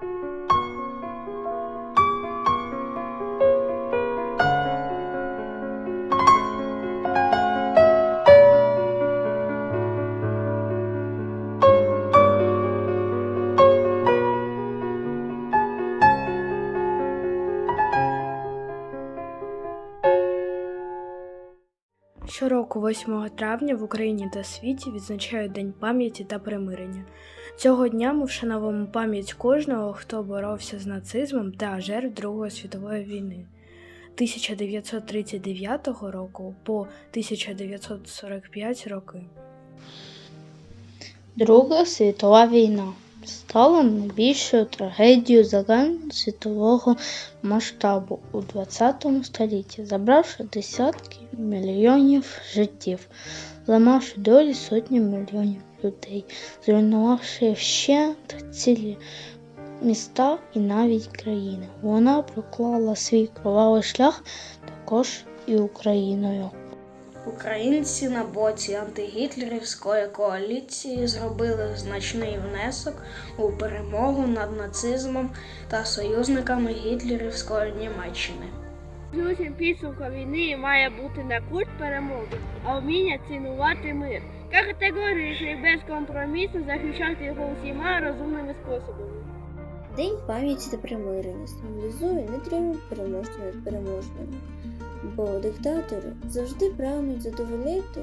thank you Щороку, 8 травня, в Україні та світі відзначають День пам'яті та примирення. Цього дня ми вшановуємо пам'ять кожного, хто боровся з нацизмом та жертв Другої світової війни. 1939 року по 1945 роки. Друга світова війна стала найбільшою трагедією загальносвітового масштабу у ХХ столітті, забравши десятки мільйонів життів, зламавши долі сотні мільйонів людей, зруйнувавши вщент цілі міста і навіть країни. Вона проклала свій кровавий шлях також і Україною. Українці на боці антигітлерівської коаліції зробили значний внесок у перемогу над нацизмом та союзниками гітлерівської Німеччини. Ключем підсумка війни має бути не культ перемоги, а вміння цінувати мир. Категорично і безкомпромісно захищати його усіма розумними способами. День пам'яті та примирення символізує нетриму переможця над переможними, бо диктатори завжди прагнуть задовольнити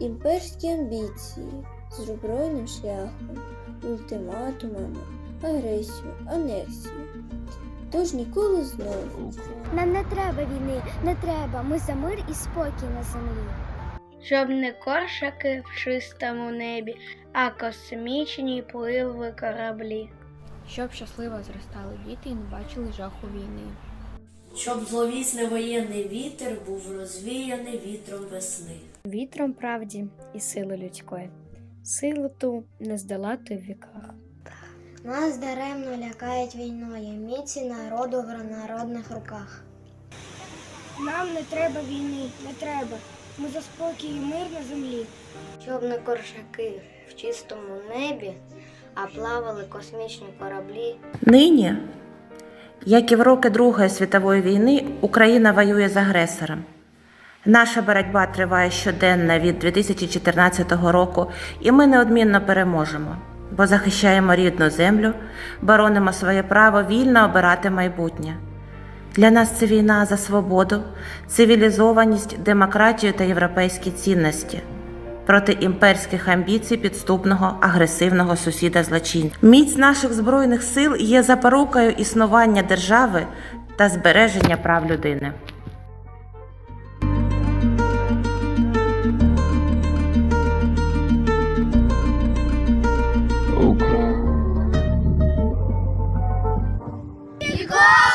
імперські амбіції з збройним шляхом, ультиматумами, агресію, анексію. Тож ніколи знову Нам не треба війни, не треба. Ми за мир і спокій на землі. Щоб не коршаки в чистому небі, а космічні пливли кораблі. щоб щасливо зростали діти і не бачили жаху війни. Щоб зловісний воєнний вітер був розвіяний вітром весни. Вітром правді і сили людської. Силу ту не здолати в віках. Нас даремно лякають війною, міці народу в народних руках. Нам не треба війни, не треба. Ми за спокій і мир на землі. щоб не коршаки в чистому небі, а плавали космічні кораблі. Нині, як і в роки Другої світової війни, Україна воює з агресором. Наша боротьба триває щоденно від 2014 року, і ми неодмінно переможемо, бо захищаємо рідну землю, боронимо своє право вільно обирати майбутнє. Для нас це війна за свободу, цивілізованість, демократію та європейські цінності проти імперських амбіцій підступного агресивного сусіда злочинця. Міць наших збройних сил є запорукою існування держави та збереження прав людини. Go!